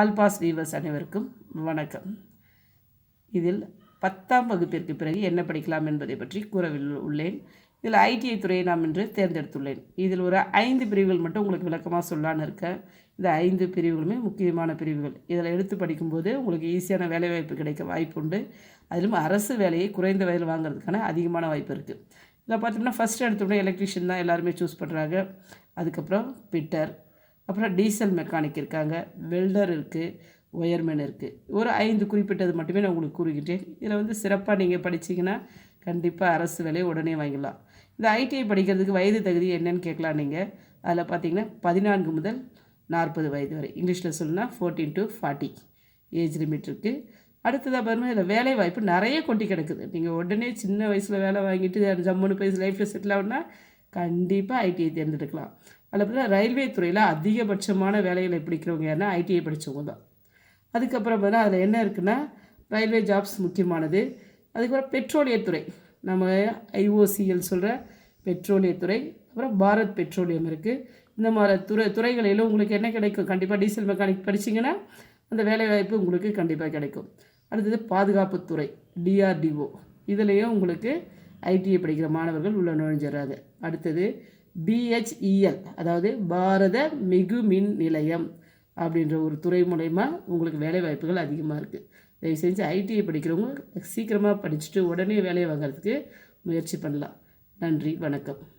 அல்பாஸ் viewers அனைவருக்கும் வணக்கம். இதில் பத்தாம் வகுப்பிற்கு பிறகு என்ன படிக்கலாம் என்பதை பற்றி கூறவில் உள்ளேன். இதில் ஐடிஐ துறையை நாம் இன்று தேர்ந்தெடுத்துள்ளேன். இதில் ஒரு ஐந்து பிரிவுகள் மட்டும் உங்களுக்கு விளக்கமாக சொல்லான்னு இருக்கேன். இந்த ஐந்து பிரிவுகளுமே முக்கியமான பிரிவுகள். இதில் எடுத்து படிக்கும்போது உங்களுக்கு ஈஸியான வேலைவாய்ப்பு கிடைக்க வாய்ப்பு உண்டு அதிலும் அரசு வேலையை குறைந்த வயதில் வாங்குறதுக்கான அதிகமான வாய்ப்பு இருக்குது இதில் பார்த்தோம்னா ஃபஸ்ட்டு எடுத்தோடனே எலக்ட்ரிஷியன் தான் எல்லாருமே சூஸ் பண்ணுறாங்க அதுக்கப்புறம் பிட்டர் அப்புறம் டீசல் மெக்கானிக் இருக்காங்க வெல்டர் இருக்குது ஒயர்மேன் இருக்குது ஒரு ஐந்து குறிப்பிட்டது மட்டுமே நான் உங்களுக்கு கூறுகின்றேன். இதில் வந்து சிறப்பாக நீங்கள் படிச்சீங்கன்னா கண்டிப்பாக அரசு வேலையை உடனே வாங்கிடலாம். இந்த ஐடிஐ படிக்கிறதுக்கு வயது தகுதி என்னன்னு கேட்கலாம் நீங்கள். அதில் பார்த்தீங்கன்னா பதினான்கு முதல் நாற்பது வயது வரை. இங்கிலீஷில் சொல்லணும்னா fourteen to forty age limit இருக்குது அடுத்ததாக பாருங்கள் இதில் வேலை வாய்ப்பு நிறைய கொட்டி கிடக்குது. நீங்கள் உடனே சின்ன வயசில் வேலை வாங்கிட்டு ஜம்முன்னு போய் லைஃப்பில் செட்டில் ஆகுனா கண்டிப்பாக ஐடிஐ தேர்ந்தெடுக்கலாம். அதில் ரயில்வே துறையில் அதிகபட்சமான வேலைகளை பிடிக்கிறவங்க யாருன்னா ஐடிஐ படித்தவங்க தான். அதுக்கப்புறம் பார்த்தா அதில் என்ன இருக்குன்னா ரயில்வே ஜாப்ஸ் முக்கியமானது. அதுக்கப்புறம் பெட்ரோலியத்துறை நம்ம ஐஓசிஎல் சொல்கிற பெட்ரோலியத்துறை அப்புறம் பாரத் பெட்ரோலியம் இருக்குது இந்த மாதிரி துறை துறைகளிலும் உங்களுக்கு என்ன கிடைக்கும்? கண்டிப்பாக டீசல் மெக்கானிக் படிச்சிங்கன்னா அந்த வேலைவாய்ப்பு உங்களுக்கு கண்டிப்பாக கிடைக்கும். அடுத்தது பாதுகாப்புத்துறை டிஆர்டிஓ இதுலேயும் உங்களுக்கு ஐடிஐ படிக்கிற மாணவர்கள் உள்ள நுழைஞ்சிடறாங்க அடுத்தது பிஹெச்இஎல் அதாவது பாரத மிகு மின் நிலையம் அப்படின்ற ஒரு துறை மூலயமா உங்களுக்கு வேலை வாய்ப்புகள் அதிகமாக இருக்குது தயவு செஞ்சு ஐடிஐ படிக்கிறவங்க சீக்கிரமாக படிச்சுட்டு உடனே வேலையை வாங்குறதுக்கு முயற்சி பண்ணலாம். நன்றி வணக்கம்.